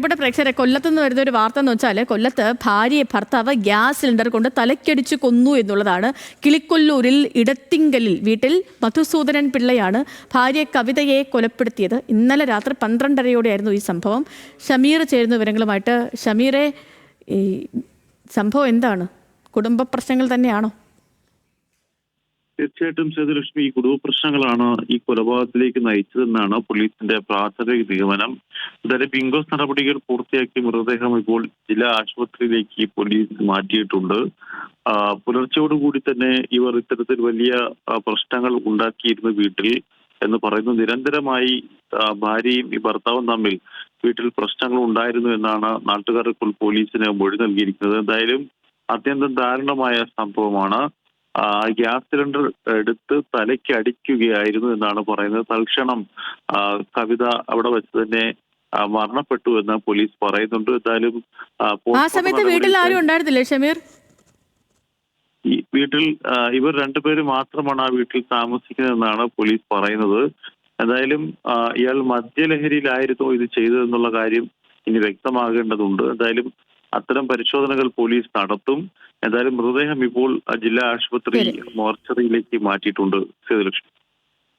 ഇവിടെ പ്രേക്ഷകരെ കൊല്ലത്ത് നിന്ന് വരുന്ന ഒരു വാർത്ത എന്ന് വെച്ചാൽ കൊല്ലത്ത് ഭാര്യയെ ഭർത്താവ് ഗ്യാസ് സിലിണ്ടർ കൊണ്ട് തലക്കടിച്ച് കൊന്നു എന്നുള്ളതാണ്. കിളിക്കൊല്ലൂരിൽ ഇടത്തിങ്കലിൽ വീട്ടിൽ മധുസൂദനൻ പിള്ളയാണ് ഭാര്യ കവിതയെ കൊലപ്പെടുത്തിയത്. ഇന്നലെ രാത്രി പന്ത്രണ്ടരയോടെയായിരുന്നു ഈ സംഭവം. ഷമീർ ചേരുന്ന വിവരങ്ങളുമായിട്ട് ഷമീറെ ഈ സംഭവം എന്താണ്? കുടുംബ പ്രശ്നങ്ങൾ തന്നെയാണോ? തീർച്ചയായിട്ടും സേതുലക്ഷ്മി ഈ കുടുംബ പ്രശ്നങ്ങളാണ് ഈ കൊലപാതകത്തിലേക്ക് നയിച്ചതെന്നാണ് പോലീസിന്റെ പ്രാഥമിക നിഗമനം. എന്തായാലും ബിങ്കോസ് നടപടികൾ പൂർത്തിയാക്കി മൃതദേഹം ഇപ്പോൾ ജില്ലാ ആശുപത്രിയിലേക്ക് പോലീസ് മാറ്റിയിട്ടുണ്ട്. പുലർച്ചയോടുകൂടി തന്നെ ഇവർ ഇത്തരത്തിൽ വലിയ പ്രശ്നങ്ങൾ ഉണ്ടാക്കിയിരുന്നു വീട്ടിൽ എന്ന് പറയുന്നു. നിരന്തരമായി ഭാര്യയും ഈ ഭർത്താവും തമ്മിൽ വീട്ടിൽ പ്രശ്നങ്ങൾ ഉണ്ടായിരുന്നു എന്നാണ് നാട്ടുകാർ ഇപ്പോൾ പോലീസിന് മൊഴി നൽകിയിരിക്കുന്നത്. എന്തായാലും അത്യന്തം ദാരുണമായ സംഭവമാണ്. ആ, ഗ്യാസ് സിലിണ്ടർ എടുത്ത് തലയ്ക്ക് അടിക്കുകയായിരുന്നു എന്നാണ് പറയുന്നത്. തൽക്ഷണം കവിത അവിടെ വെച്ച് തന്നെ മരണപ്പെട്ടു എന്ന് പോലീസ് പറയുന്നുണ്ട്. എന്തായാലും ആ, സമയത്ത് വീട്ടിൽ ആരും ഉണ്ടായിരുന്നില്ലേ ഷമീർ? ഈ വീട്ടിൽ ഇവർ രണ്ടുപേരും മാത്രമാണ് ആ വീട്ടിൽ താമസിക്കുന്നതെന്നാണ് പോലീസ് പറയുന്നത്. എന്തായാലും ഇയാൾ മദ്യലഹരിയിലായിരുന്നു ഇത് ചെയ്തതെന്നുള്ള കാര്യം ഇനി വ്യക്തമാകേണ്ടതുണ്ട്. എന്തായാലും അത്തരം പരിശോധനകൾ പോലീസ് നടത്തും. എന്തായാലും മൃതദേഹം ഇപ്പോൾ ജില്ലാ ആശുപത്രി മോർച്ചറിയിലേക്ക് മാറ്റിയിട്ടുണ്ട് സേതുലക്ഷ്മി.